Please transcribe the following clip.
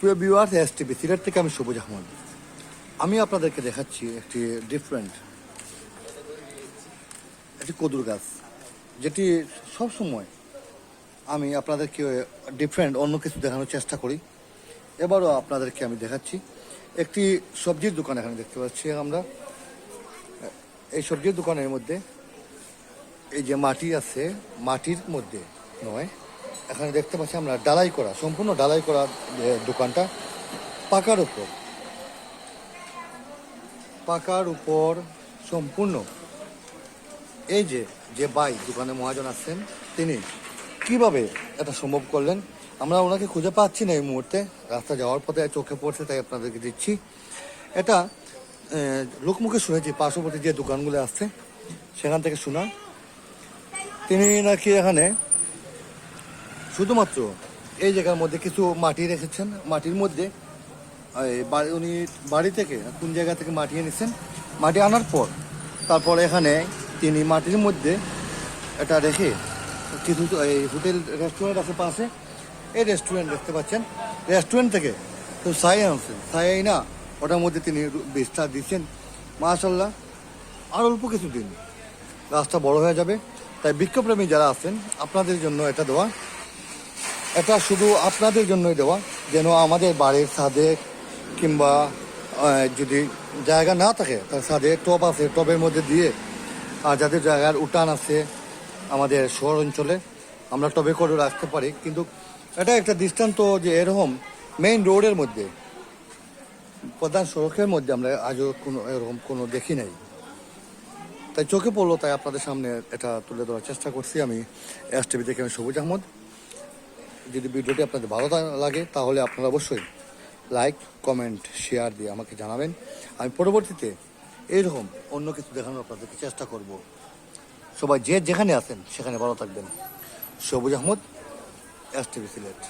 প্রিয় viewers S TV Sylhet থেকে আমি সবুজ আহমদ। আমি আপনাদেরকে দেখাচ্ছি একটি ডিফারেন্ট একটি কদুর গাছ, যেটি সব সময় আমি আপনাদেরকে ডিফারেন্ট অন্য কিছু দেখানোর চেষ্টা করি। এবারও আপনাদেরকে আমি দেখাচ্ছি একটি সবজির দোকান এখানে দেখতে পাচ্ছি আমরা। এই সবজির দোকানের মধ্যে এই যে মাটি আছে, মাটির মধ্যে নয় এখানে দেখতে পাচ্ছি আমরা ডালাই করা, সম্পূর্ণ ডালাই করা দোকানটা পাকার উপর। পাকার উপর সম্পূর্ণ। এই যে যে বাই দোকানে মহাজন আসছেন, তিনি কীভাবে এটা সম্ভব করলেন? আমরা ওনাকে খুঁজে পাচ্ছি না এই মুহূর্তে। রাস্তা যাওয়ার পথে চোখে পড়ছে, তাই আপনাদেরকে দিচ্ছি। এটা লোকমুখে শুনেছি, পার্শ্ববর্তী যে দোকানগুলো আসছে, সেখান থেকে শোনা। তিনি নাকি এখানে শুধুমাত্র এই জায়গার মধ্যে কিছু মাটি রেখেছেন। মাটির মধ্যে উনি বাড়ি থেকে কোন জায়গা থেকে মাটি এনেছেন, মাটি আনার পর তারপর এখানে তিনি মাটির মধ্যে এটা রেখে কিছু, এই হোটেল রেস্টুরেন্ট আছে পাশে, এই রেস্টুরেন্ট দেখতে পাচ্ছেন। রেস্টুরেন্ট থেকে তো সাই আনছেন সাই না ওটার মধ্যে তিনি বীজটা দিচ্ছেন। মাশাল্লাহ আর অল্প কিছু দিন রাস্তা বড় হয়ে যাবে। তাই বৃক্ষপ্রেমী যারা আছেন, আপনাদের জন্য এটা দেওয়া এটা শুধু আপনাদের জন্যই দেওয়া, যেন আমাদের বাড়ির ছাদে কিংবা যদি জায়গা না থাকে তার ছাদে টব আছে, টবের মধ্যে দিয়ে, আর যাদের জায়গার উঠান আছে আমাদের শহর অঞ্চলে আমরা টবে করে রাখতে পারি। কিন্তু এটা একটা দৃষ্টান্ত যে এরকম মেইন রোডের মধ্যে, প্রধান সড়কের মধ্যে আমরা আজও কোনো, এরকম কোনো দেখি নাই। তাই চোখে পড়ল, তাই আপনাদের সামনে এটা তুলে ধরার চেষ্টা করছি। আমি এস টিভি থেকে আমি সবুজ আহমদ। যদি ভিডিওটি আপনাদের ভালো লাগে, তাহলে আপনারা অবশ্যই লাইক কমেন্ট শেয়ার দিয়ে আমাকে জানাবেন। আমি পরবর্তীতে এইরকম অন্য কিছু দেখানোর আপনাদেরকে চেষ্টা করব। সবাই যে যেখানে আছেন, সেখানে ভালো থাকবেন। সবুজ আহমদ এস টিভি সিলেট